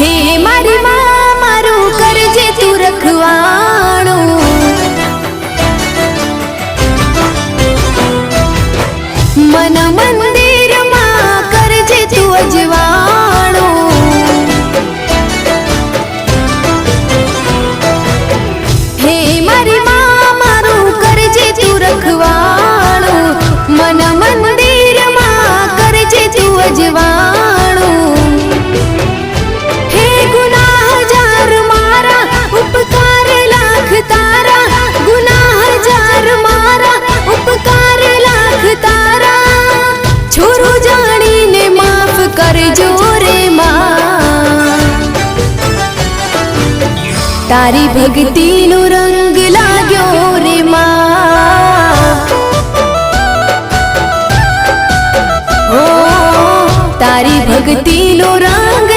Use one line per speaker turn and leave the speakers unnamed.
হে মারি તારી ભક્તિનો રંગ લાગ્યો રે માં. તારી ભક્તિનો રંગ